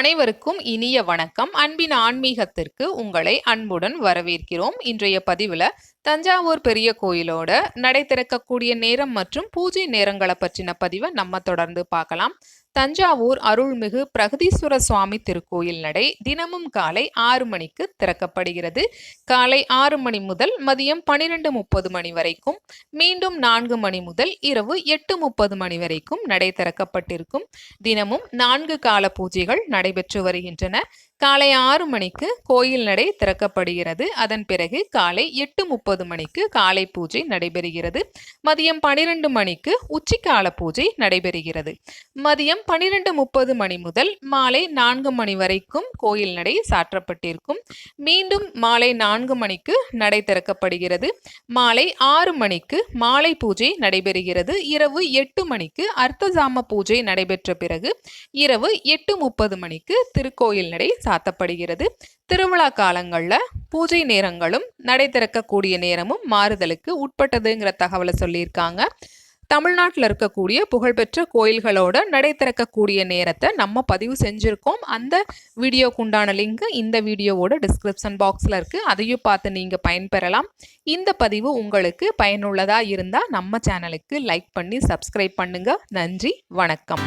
அனைவருக்கும் இனிய வணக்கம். அன்பின் ஆன்மீகத்திற்கு உங்களை அன்புடன் வரவேற்கிறோம். இன்றைய பதிவில் தஞ்சாவூர் பெரிய கோயிலோட நடை திறக்கக்கூடிய நேரம் மற்றும் பூஜை நேரங்களை பற்றின பதிவை நம்ம தொடர்ந்து பார்க்கலாம். தஞ்சாவூர் அருள்மிகு பிரகதீஸ்வர சுவாமி திருக்கோயில் நடை தினமும் காலை ஆறு மணிக்கு திறக்கப்படுகிறது. காலை ஆறு மணி முதல் மதியம் பனிரெண்டு முப்பது மணி வரைக்கும் மீண்டும் நான்கு மணி முதல் இரவு எட்டு முப்பது மணி வரைக்கும் நடை திறக்கப்பட்டிருக்கும். தினமும் நான்கு கால பூஜைகள் நடைபெற்று வருகின்றன. காலை ஆறு மணிக்கு கோயில் நடை திறக்கப்படுகிறது. அதன் பிறகு காலை எட்டு முப்பது மணிக்கு காலை பூஜை நடைபெறுகிறது. மதியம் பனிரெண்டு மணிக்கு உச்சிக்கால பூஜை நடைபெறுகிறது. மதியம் பனிரெண்டு முப்பது மணி முதல் மாலை நான்கு மணி வரைக்கும் கோயில் நடை சாற்றப்பட்டிருக்கும். மீண்டும் மாலை நான்கு மணிக்கு நடை திறக்கப்படுகிறது. மாலை ஆறு மணிக்கு மாலை பூஜை நடைபெறுகிறது. இரவு எட்டு மணிக்கு அர்த்தசாம பூஜை நடைபெற்ற பிறகு இரவு எட்டு முப்பது மணிக்கு திருக்கோயில் நடை சாத்தப்படுகிறது. திருவிழா காலங்களில் பூஜை நேரங்களும் நடை திறக்கக்கூடிய நேரமும் மாறுதலுக்கு உட்பட்டதுங்கிற தகவலை சொல்லியிருக்காங்க. தமிழ்நாட்டில் இருக்கக்கூடிய புகழ்பெற்ற கோயில்களோட நடை திறக்கக்கூடிய நேரத்தை நம்ம பதிவு செஞ்சுருக்கோம். அந்த வீடியோக்குண்டான லிங்க் இந்த வீடியோவோட டிஸ்கிரிப்ஷன் பாக்ஸில் இருக்குது அதையும் பார்த்து நீங்கள் பயன்பெறலாம். இந்த பதிவு உங்களுக்கு பயனுள்ளதாக இருந்தால் நம்ம சேனலுக்கு லைக் பண்ணி சப்ஸ்கிரைப் பண்ணுங்கள் நன்றி வணக்கம்.